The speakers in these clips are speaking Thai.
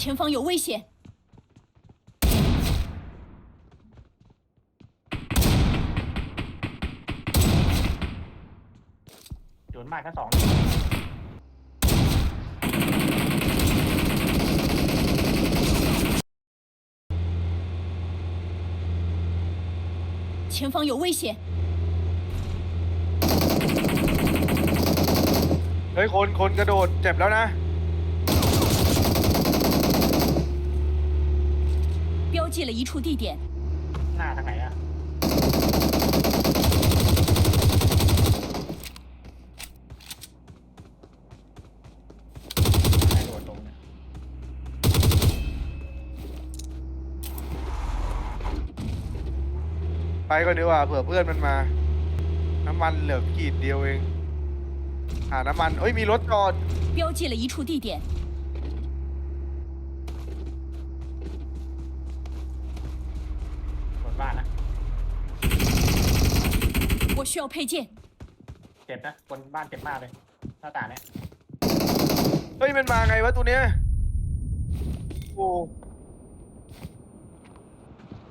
前方有危险！ โดนมากแค่สอง 前方有危险！ เฮ้ยคนคนกระโดดเจ็บแล้วนะ 记了一处地点， หน้าทางไหนอะไหนโดดลงเนี่ย ไปก็ดีกว่าเผื่อเพื่อนมันมา น้ำมันเหลือขีดเดียวเอง หาน้ำมันเอ้ยมีรถจอด 标记了一处地点， 需要配件。 เจ็บนะบนบ้านเจ็บมากเลย หน้าต่างเนี่ย เฮ้ยมันมาไงวะตัวเนี้ยโอ้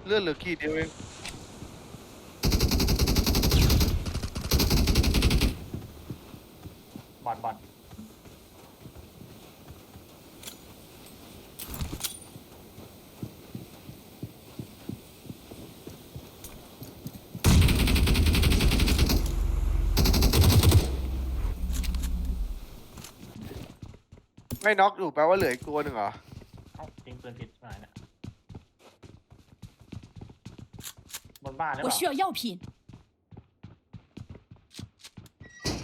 เลือดเหลือขีดเดียวเอง บอดบอด ไม่น็อกอยู่แปลว่าเหลืออีกตัวหนึ่งเหรอ เอ้าจริงปืนผิดมาเนี่ยบนบ้านหรือ 我 เปล่า 需要药品，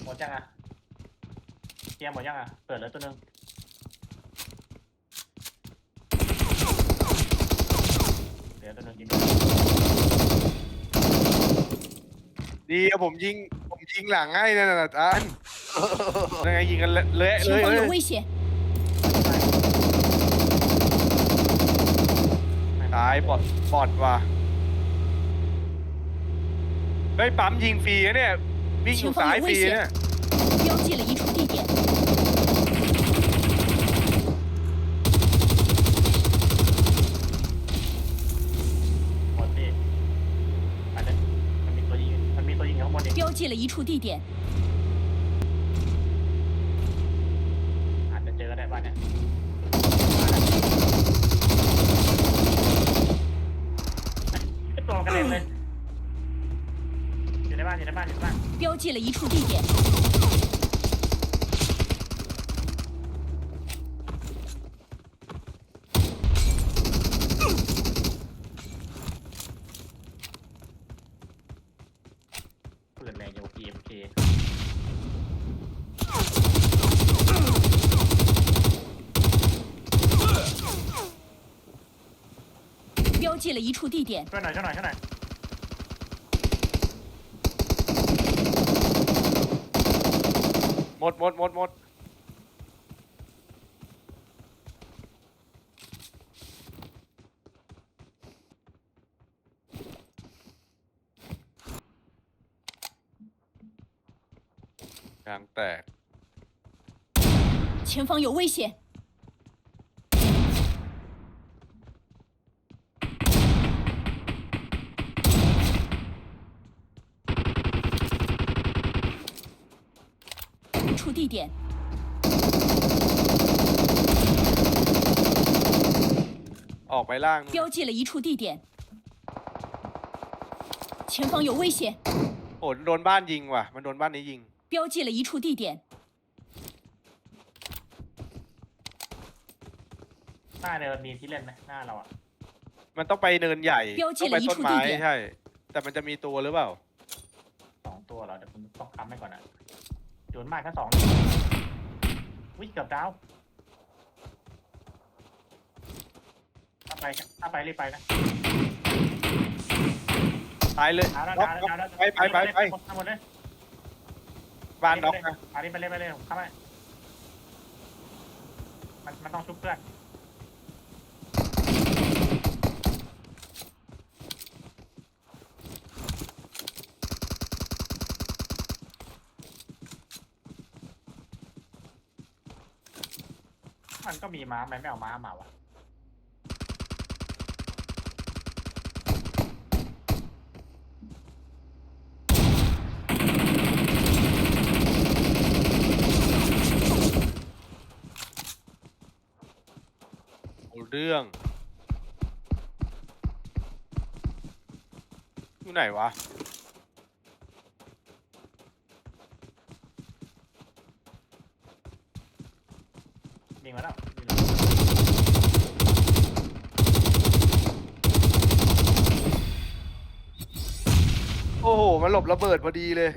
หมดยังอะเกียร์หมดยังอะเปิดเลยตัวหนึงเดี๋ยวตัวหนึงยิง ดีอะผมยิงผมยิงหลังให้นั่นน่ะอาจารย์ยังไงยิงกันเละเละเล 前 ย 方 เฮ้ 有 ย 危险！ ตายบอดบอดว่ะเฮ้ยปั๊มยิงฟรีนะเนี่ยวิ่งอยู่ซ้ายฟรีนะเนี่ย 标记了一处地点， หมดพี่อันนี้มันมีตัวยิงมันมีตัวยิงอยู่ข้างบนอีก 标记了一处地点， อาจจะเจอก็ได้บ้านเนี่ย ตัวมันกระเด็นเลย อยู่ในบ้านอยู่ในบ้านอยู่ในบ้าน 标记了一处地点， 记了一处地点， ช่วยหน่อยช่วยหน่อยช่วยหน่อย หมดหมดหมดหมดยางแตก 前方有危险！ 处地点， ออกไปล่างนู่น 标记了一处地点，前方有危险！ โอ้โดนบ้านยิงว่ะ มันโดนบ้านนี้ยิง 标记了一处地点， หน้าเนินมีที่เล่นไหมหน้าเราอะ มันต้องไปเนินใหญ่ เปรี้ยวจิ ต้องไป เลย ต้นไม้ อีกชุดเดียว ใช่ แต่มันจะมีตัวหรือเปล่า สองตัวเหรอเดี๋ยวผมต้องค้ำให้ก่อนอะ โดนมากแค่สองวิ่งเกือบดาวถ้าไปถ้าไปรีบไปนะตายเลยดาวแล้วน็อกดาวแล้วน็อกดาวแล้วไปไปไปไปทั้งหมดเลยบ้านน็อกนะอันนี้ไปเลยไปเลยผมเข้าไปมันมันต้องชุบเพื่อน มันก็มีม้าไหมไม่เอาม้ามาวะเเรื่องอยู่ไหนวะ โอ้โห มันหลบระเบิดพอดีเลย